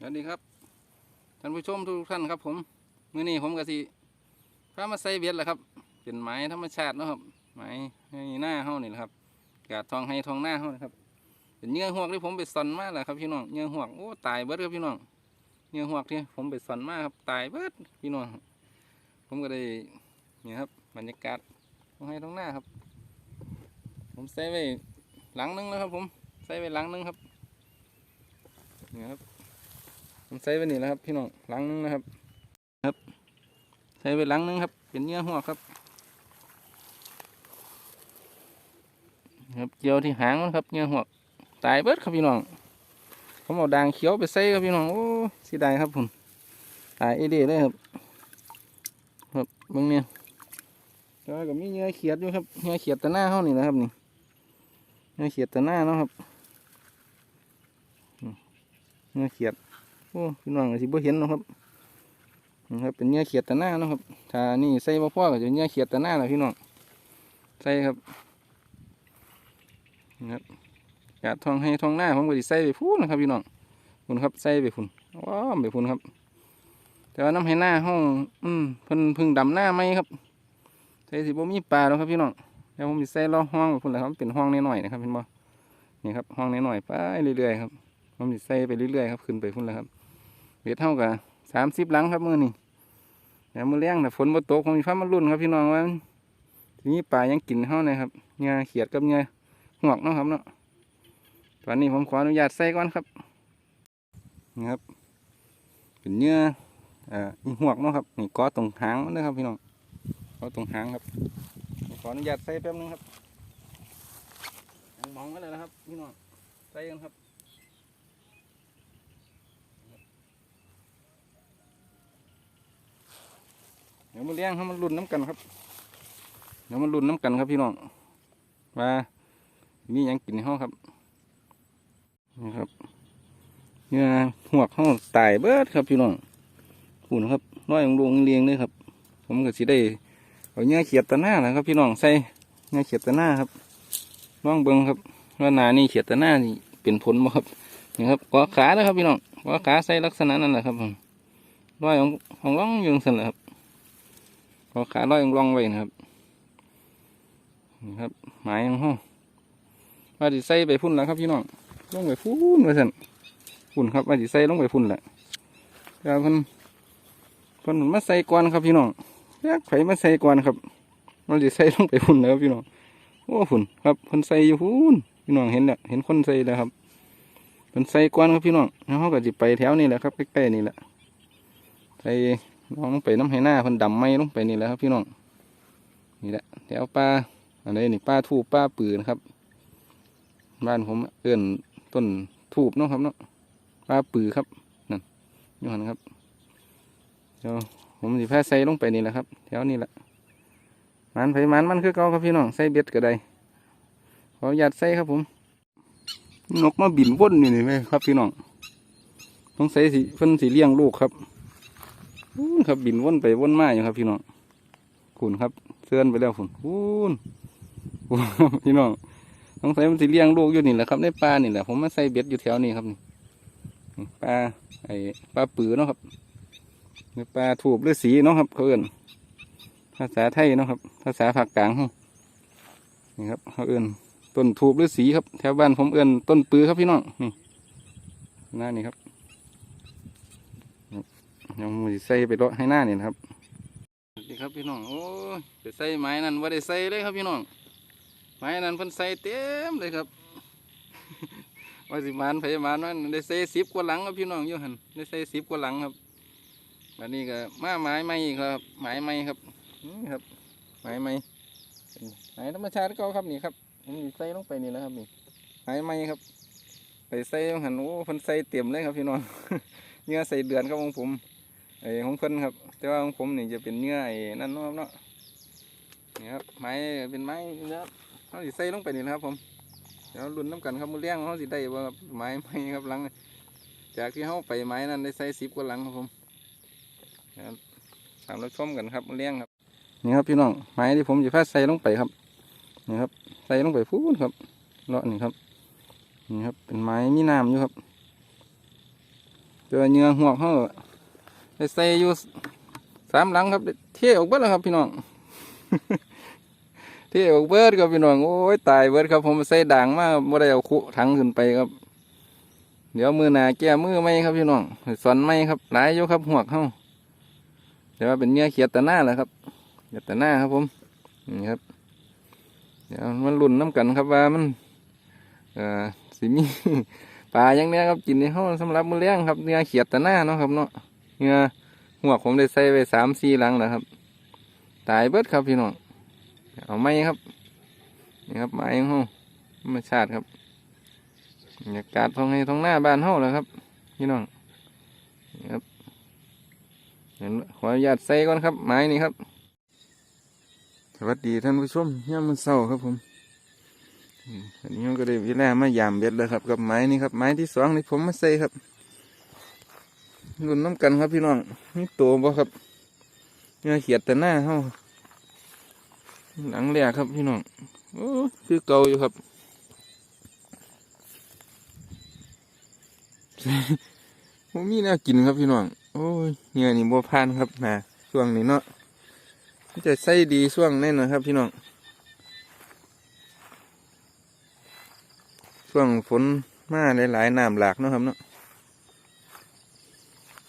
สวัสดีครับท่านผู้ชมทุกท่านครับ ผมมื้อนี้ผมกะสิพามาใส่เบ็ดแหละครับเป็นไม้ธรรมชาตินะครับไม้ให้หน้าเฮานี่แหละครับ กาดทองให้ทองหน้าเฮานะครับเป็นเหงื่อหวกที่ผมไปสอนมาแหละครับพี่น้องเหงื่อหวกโอ้ตายเบิดครับพี่น้องเหงื่อหวกที่ผมไปสอนมาครับตายเบิดพี่น้องผมก็ได้นี่ครับบรรยากาศทองให้ทองหน้าครับ ผมใส่ไว้หลังนึงแล้วครับ ผมใส่ไว้หลังนึงครับนี่ครับ ผมใส่ไปนี่แล้วครับ พี่น้องหลังนึงนะครับ ครับ ใส่ไปหลังนึงครับ เป็นเนื้อหัวครับ ครับเกี่ยวที่หางมันครับเนื้อหัวตายเบิดครับพี่น้องผมเอาด่างเขียวไปใส่ครับพี่น้องโอ้สีดายครับผมตายเอเดเลยครับ ครับบางเนี่ยแต่ว่าก็มีเนื้อเขียดอยู่ครับเนื้อเขียดตะหน้าเขานี่นะครับนี่เนื้อเขียดตะหน้าเนาะครับเนื้อเขียด โอ้พี่น้องสิบ่เห็นนะครับนะครับ เป็นเนื้อเขียดตะหน้านะครับถ้านี่ใส่บ่พอก็จะเป็นเนื้อเขียดตะหน้าแหละพี่น้องใส่ครับนะครับกาดทองให้ทองหน้าผมก็สิใส่ไปพูนนะครับพี่น้องพุ่นครับใส่ไปพุ่นว้าวไปพุ่นครับ แต่ว่าน้ำให้หน้าห้องอืมเพิ่นพึ่งดำหน้าไหมครับใส่สิบ่มีปลาแล้วครับพี่น้องเดี๋ยวผมสิใส่ล้อห้องไปพุ่นแหละครับเป็นห้องน้อยๆนะครับเห็นบ่นี่ครับห้องน้อยๆไปเรื่อยๆครับผมสิใส่ไปเรื่อยๆครับขึ้นไปพุ่นแล้วครับ บ็ดเท่ากับสามสิบหลังครับมือนี่แต่มือแรงแต่ฝนบ่ตกผมมีฟ้ามารุ่นครับพี่น้องว่าทีนี้ป่ายังกินเท่าเลยครับเงาเขียดกับเงาหงอกเนาะครับเนาะตอนนี้ผมขออนุญาตใส่ก่อนครับนี่ครับเป็นเนื้อเอ่ออีหวกเนาะครับนี่ก้อตรงหางนนะครับพี่น้องก้อตรงหางครับขออนุญาตใส่แป๊บนึงครับมองกันเลยนะครับพี่น้องใส่กันครับ เดี๋ยวมาเลี้ยงให้มันรุ่นน้ำกันครับ เดี๋ยวมันรุ่นน้ำกันครับพี่น้องว่ามีหยังกินในห้องครับนี่ครับเนื้อหัวกห้องตายเบิดครับพี่น้องหูนะครับน้อยลงลงเรียงเลยครับ ผมก็สิได้เอาเนื้อเขียดตะหน้านะครับ พี่น้องใส่เนื้อเขียดตะหน้าครับลองเบิ้งครับว่านานี่เขียดตะหน้านี่เป็นผลบ่ครับนี่ครับกอขาแล้วครับพี่น้องกอขาใส่ลักษณะนั้นแหละครับผมร้อยของของร่องยืงสันแหละครับ พอขาลอยลองไว้นะครับนี่ครับ หมายของห้องว่าดิใส่ไปพุ่นแล้วครับพี่น้องลงไปพุ่นไปสั่นพุ่นครับว่าดิใส่ลงไปพุ่นแหละแต่เพิ่นเพิ่นมาใส่ก่อนครับพี่น้องอยกไผมาใส่ก่อนครับว่าดิใส่ลงไปพุ่นแล้วพี่น้องโอ้พุ่นครับเพิ่นใส่อยู่พุ่นพี่น้องเห็นแล้วเห็นคนใส่แล้วครับเพิ่นใส่ก่อนครับพี่น้องแล้วเขาก็จิไปแถวนี้แหละครับใกล้ๆนี่แหละใส่ น้องลงไปน้ำให้หน้าเพิ่นดำไม่ลงไปนี่แหละครับพี่น้องนี่แหละแถวปลาอะไรนี่ปลาทูบปลาปืนครับ บ้านผมเอื้อนต้นทูบเนาะครับเนาะปลาปือครับนั่นอยูหันครับเดี๋ยวผมสิพาใส่ลงไปนี่แหละครับแถวนี้แหละมันไผมันมันคือเก่าครับพี่น้องใส่เบ็ดก็ได้ขออนุญาตใส่ครับผม นกมาบินวนนี่นี่ไหมครับพี่น้องต้องใส่สีเพิ่นสีเลี้ยงลูกครับ อู้นครับบินวนไปวนมาอยู่ครับ พี่น้องคุณครับเสื่อนไปแล้วคุนอู้นพี่น้องต้องใส่มันสิเลี้ยงลูกอยู่นี่แหละครับในปลานี่แหละผมมาใส่เบ็ดอยู่แถวนี้ครับนี่ปลาไอ้ปลาปือเนาะครับในปลาถูบหรือสีเนาะครับเขาเอื่นภาษาไทยเนาะครับ ภาษาภาคกลางนี่ครับเขาเอื่นต้นถูบหรือสีครับ แถวบ้านผมเอื่นต้นปือครับพี่น้องนี่หน้านี่ครับ ยังมือใส่ไปเลาะให้หน้านี่นะครับนี่ครับพี่น้องโอ้ยไปใส่ไม้นั่นว่าได้ใส่เลยครับพี่น้องไม้นั่นเพิ่นใส่เต็มเลยครับว่าสิมานไผมานมันได้ใส่สิบกว่าหลังครับพี่น้องอยู่หันได้ใส่สิบกว่าหลังครับวันนี้ก็มาไม้ใหม่อีกครับไม้ใหม่ครับนี่ครับไม้ใหม่เป็นไม้ธรรมชาติก่าครับนี่ครับผมสิใส่ลงไปนี่แล้วครับนี่ไม้ใหม่ครับ ไปใส่หันโอ้เพิ่นใส่เต็มเลยครับพี่น้องเนื้อใส่เดือนครับของผม ไอ้ของเพิ่นครับ แต่ว่าของผมนี่จะเป็นเนื้อไอ้นั่นเนาะเนาะนี่ครับไม้เป็นไม้เนื้อเขาสิใส่ลงไปนี่นะครับ ผมเดี๋ยวลุ้นน้ำกันครับมือเลี้ยงเขาสิได้บ่ครับไม้ไม้ครับหลัง จากที่เขาไปไม้นั้นได้ใส่สิบกว่าหลังครับผมตามรับชมกันครับมือเลี้ยงครับนี่ครับพี่น้องไม้ที่ผมจะพาใส่ลงไปครับนี่ครับใส่ลงไปพูนครับเลาะนี่ครับนี่ครับเป็นไม้มีน้ำอยู่ครับเจอเหงื่อหัวเขา ได้ใส่อยู่สามหลังครับเที่ออกเบิดแล้วครับพี่น้องเที่ออกเบิดครับพี่น้องโอ้ยตายเบิดครับ ผมใส่ด่างมาบ่ได้เอาคุถังขึ้นไปครับ เดี๋ยวมือหนาแก้มือไหมครับพี่น้องสอนไหมครับหลายอยู่ครับหวกเขาเดี๋ยวว่าเป็นเหงื่อเขียดตะหน้าแหละครับเขียดตะหน้าครับ ผมนี่ครับ เดี๋ยวมันลุ่นน้ำกันครับว่ามัน เอ่อสิมีปลาอย่างเนี้ยครับกินในห้องสำหรับมือเลี้ยงครับเนื้อเขียดตะหน้าเนาะครับเนาะ เนื้อหัวผมได้ใส่ไปสามสี่หลังแล้วครับ ตายเบิดครับพี่น้อง เอาไม้ครับ นี่ครับไม้ของห้องธรรมชาติครับบรรยากาศท้องให้ท้องหน้าบ้านห้องแล้วครับ พี่น้องนครับเห็นขออนุญาตใส่ก่อนครับ ไม้นี่ครับ สวัสดีท่านผู้ชมย่ามันเศร้าครับผมอันนี้มันก็ได้เวลามายามเบ็ดแล้วครับ กับไม้นี่ครับ ไม้ที่สองนี่ผมมาใส่ครับ รุ่นน้ำกันครับพี่น้องนี่ตัวบ่ครับเนื้อเขียดแต่หน้าเฮาหลังแรกครับพี่น้องโอ้คือเก่าอยู่ครับผมมีแนวกินครับพี่น้องโอ้ยเนื้อนี่บ่พานครับนะช่วงนี้เนาะจะใส่ดีช่วงแน่นอนครับพี่น้องช่วงฝนมาหลายๆน้ำหลากเนาะครับเนาะ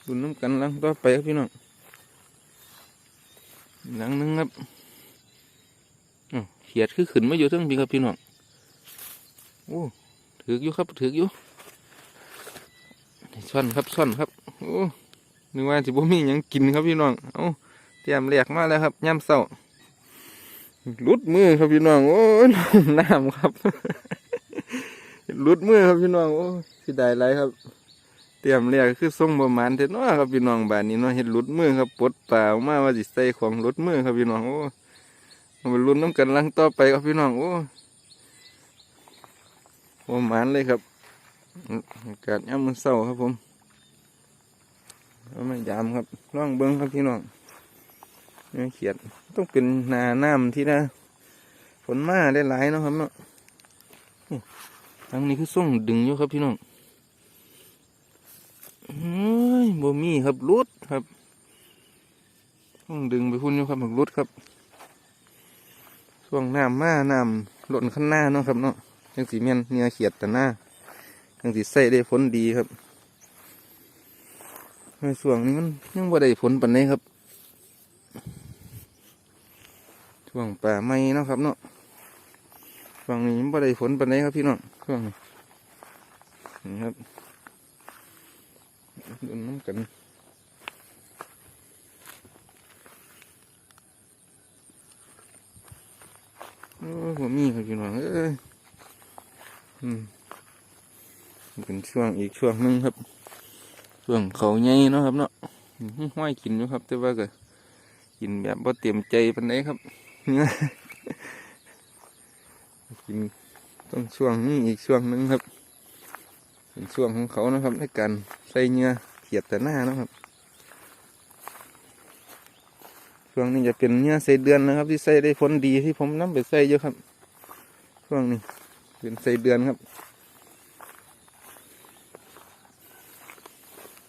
ดุนน้ำกันหลังต่อไปครับพี่น้องหลังนึงครับเขียดคือขึ้นมาอยู่ทั้งพี่ครับพี่น้องโอ้ถืออยู่ครับถืออยู่ซ่อนครับซ่อนครับโอ้นึกว่าสิบ่มีหยังกินครับพี่น้องเอ้าเตรียมเรียกมาแล้วครับย่ำเศร้าลุดมือครับพี่น้องโอ้ยน้ำครับลุดมือครับพี่น้องโอ้สิได้ไรครับ เตรียมเรียกคือส่งประมาณเท่าน้อครับพี่น้องบ้านนี้เนาะเห็ดหลุดมือครับปดเปล่าออกมาว่าสิใส่ของหลุดมือครับพี่น้องโอ้เอาไปลุ้นน้ำกันลังต่อไปครับพี่น้องโอ้ประมาณเลยครับอากาศย่ำมันเศร้าครับผมเอามายามครับร่องเบิ้งครับพี่น้องเนี่ยเขียดต้องเป็นนาน้ำที่นะฝนมาได้หลายเนาะครับเนาะทางนี้คือส่งดึงอยู่ครับพี่น้อง บ่มีครับรุดครับ ต้องดึงไปพุ่นอยู่ครับบักรุดครับช่วงน้ำมาน้ำหล่นข้างหน้าเนาะครับเนาะยังสีเมียนเนื้อเขียดแต่หน้ายังสีใส่ได้ผลดีครับในช่วงนี้มันยังบ่ได้ผลปานใดครับช่วงป่าไม้เนาะครับเนาะฝั่งนี้ไม่ได้ฝนปานใดครับพี่น้องช่วงนี้นี่ครับ ดูน้ำกันโอ้ผมมีครับพี่น้องเอ้ยอืมเป็นช่วงอีกช่วงหนึงครับ ช่วงเขาใหญ่เนาะครับเนาะห้อยกินอยู่ครับ แต่ว่าก็กินแบบบ่เตรียมใจปานใดครับเนี่ยกินต้องช่วงนี้อีกช่วงหนึงครับ เป็นช่วงของเขานะครับในการใส่เนื้อ เขียดแต่หน้านะครับช่วงนี้จะเป็นเนื้อใส่เดือนนะครับ ที่ใส่ได้ผลดีที่ผมนำไปใส่เยอะครับช่วงนี้เป็นใส่เดือนครับ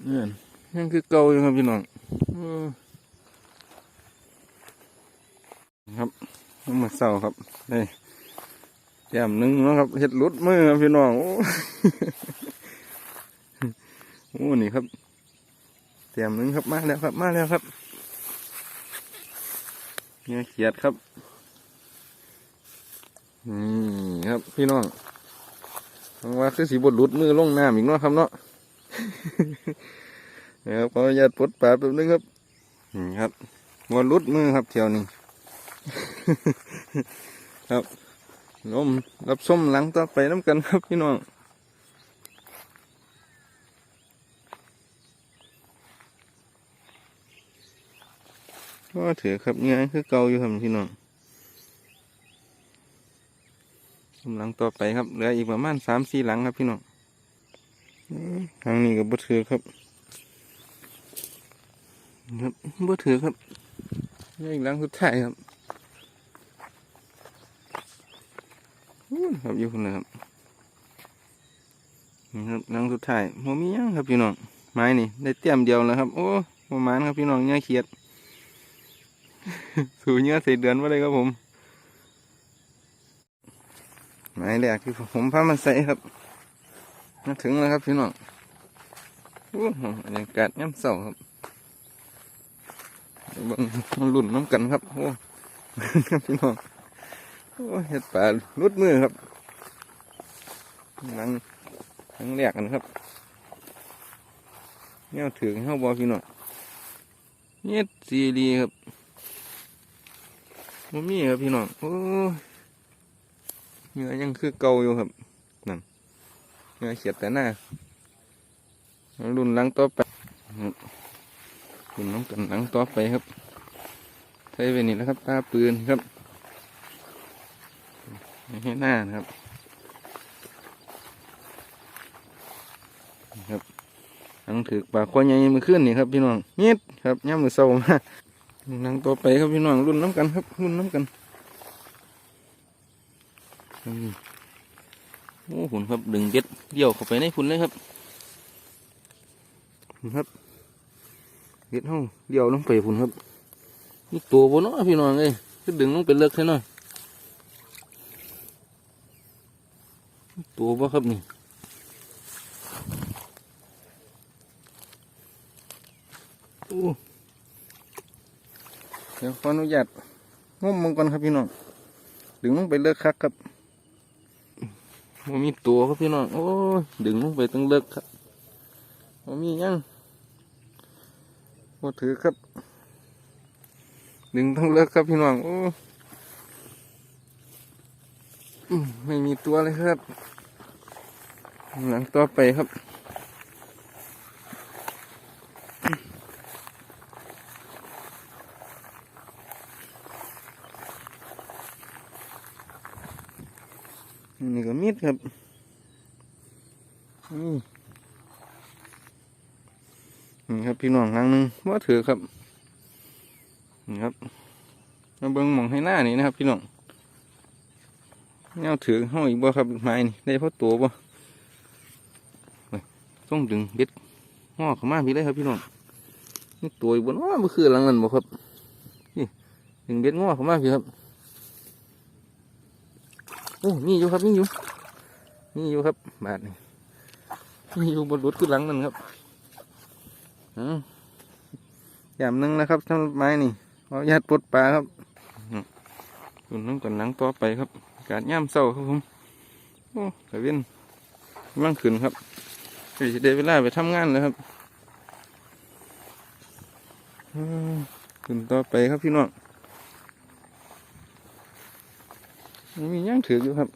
เนี่ยยังคือเก่าอยู่ครับพี่น้องครับน้ำมาเศร้าครับได้แก้มหนึ่งนะครับเห็ดลุดมือครับพี่น้องโอ้โอ้นี่ครับ แก้มหนึ่งครับมาแล้วครับมาแล้วครับเนี่ยเขียดครับนี่ครับพี่น้องหวังว่าคือสีบดหลุดมือลงน้ำอีกเนาะครับเนาะนะครับขออนุญาตปลดปลาแป๊บนึงครับนี่ครับบดหลุดมือครับเที่ยวนี้ครับนมรับส้มหลังต่อไปน้ำกันครับพี่น้อง ก็ถือครับเงี้ยคือเก่าอยู่ครับพี่น้องหลังต่อไปครับเหลืออีกประมาณสามสี่หลังครับพี่น้องทางนี้ก็บ่ถือครับครับบ่ถือครับเหลืออีกหลังสุดท้ายครับครับอยู่คนนะครับนี่ครับหลังสุดท้ายโมมียังครับพี่น้องไม้นี่ได้เตรียมเดียวแล้วครับ โอ้ประมาณครับพี่น้องเนื้อเขียด สู่เนื้อส่เดือนมาเลยครับผมไม้แรกที่ผมพามันใส่ครับมาถึงแล้วครับพี่น้องโอ้บรรยากาศย่ำเสาครับบิ่งมันลุ่นน้ำกันครับโอ้พี่น้องโอ้เห็ดป่าลุดมือครับนังนังแรกกันครับเนี่ยถือเข้าบอพี่น้องเนี่ยซีดีครับ มันมีครับพี่น้องโอ้เนื้อยังคือเก่าอยู่ครับนั่นเนื้อเขียดแต่หน้ารุ่นหลังต่อไปรุ่นน้องกันหลังต่อไปครับใช้ไปนี่แล้วครับตาปืนครับให้หน้านะครับครับหลังถือปลาคอใหญ่มือขึ้นนี่ครับพี่น้องเงียดครับย่ำมือเศร้ามา ลังต่อไปครับพี่น้องรุ่นน้ำกันครับรุ่นน้ำกันอืมโอ้หุ่นครับดึงเด็ดเดี่ยวเข้าไปในพุ่นเลยครับหุ่นครับเด็ดห้องเดี่ยวลงไปพุ่นครับนี่ตัวบนเนาะพี่น้องเอ้ยก็ดึงลงไปเลิกใช่หน่อยตัวบ่ครับนี่โอ้ เดี๋ยวขออนุญาตงมมังก่อนครับพี่น้องดึงลงไปเลิกคักครับมันมีตัวครับพี่น้องโอ้ยดึงลงไปตั้งเลิกครับมันมียังมาถือครับ ดึงทั้งเลิกครับพี่น้องโอ้ไม่มีตัวเลยครับ หลังต่อไปครับ นี่ก็มีดครับนี่ครับพี่น้องหลังหนึ่งว่าถือครับนี่ครับมาเบิ้งมองให้หน้านี่นะครับ พี่น้องเงาถือห้องอีกบ่ครับไม้นี่ได้เพราะตัวบ่ต้องดึงเบ็ดห่อเข้ามาพี่เลยครับพี่น้องนี่ตัวอีกบนว่ามันคือหลังนั้นบ่ครับนี่ดึงเบ็ดงอเข้ามาพี่ครับ โอ้นี่อยู่ครับนี่อยู่นี่อยู่ครับ บาทนี่นี่อยู่บนรถคือหลังนั่นครับอืมอย่างหนึงนะครับท่านไม้นี่เอาญาติปลดปลาครับคุนน้ำกันหลังต่อไปครับอากาศย่ำเศร้าครับผมโอ้กระเวียนกำลังขึ้นครับเดี๋ยวเวลาไปทำงานแล้วครับอืมขึ้นต่อไปครับพี่น้อง มีย่างถืออยู่ครับ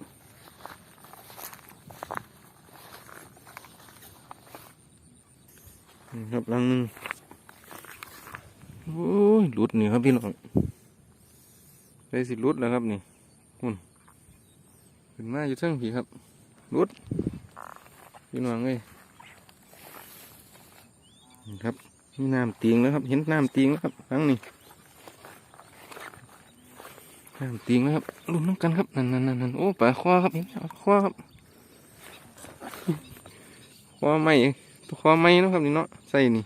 นี่ครับลังหนึงโอ้ยหลุดนี่ครับพี่น้องได้สิหลุดแล้วครับนี่หุ่นขึ้นมาอยู่เทั้งผีครับหลุดพี่น้องเอ้ยนี่ครับมีน้ำตีงแล้วครับ เห็นน้ำตีงแล้วครับทั้งนี้ น้ำตีงแล้วครับลุ้นน้ำกันครับนั่นนั่นนั่นโอ้ปลาคว้าครับเห็นคว้าครับคว้าไม่คว้าไม่นะครับนี่เนาะใส่นี่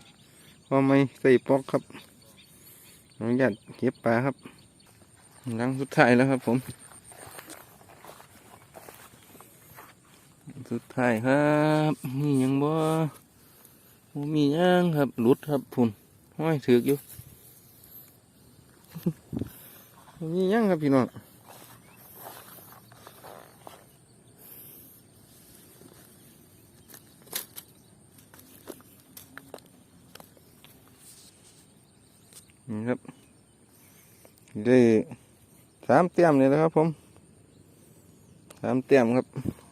คว้าไม่ใส่ปอกครับอนุญาตเก็บปลาครับหลังสุดท้ายแล้วครับ ผม สุดท้ายครับ มีหยังบ่บ่มีหยังครับหลุดครับพุ่นห้อยถืออยู่ บ่มีหยังครับพี่น้องนี่ครับได้สามเต็มเลยนะครับผมสามเต็มครับ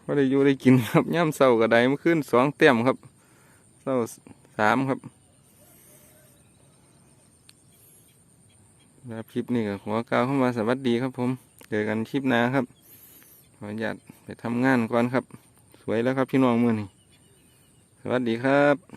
ก็ได้อยู่ได้กินครับย่ำเสาร์กับไดเมื่อคืนสองเต็มครับเสาร์สามครับ แล้วคลิปนี้ก็ขอกล่าวเข้ามาสวัสดีครับผม เจอกันคลิปหน้าครับ ขออนุญาตไปทำงานก่อนครับ สวยแล้วครับพี่น้องมือนี่สวัสดีครับ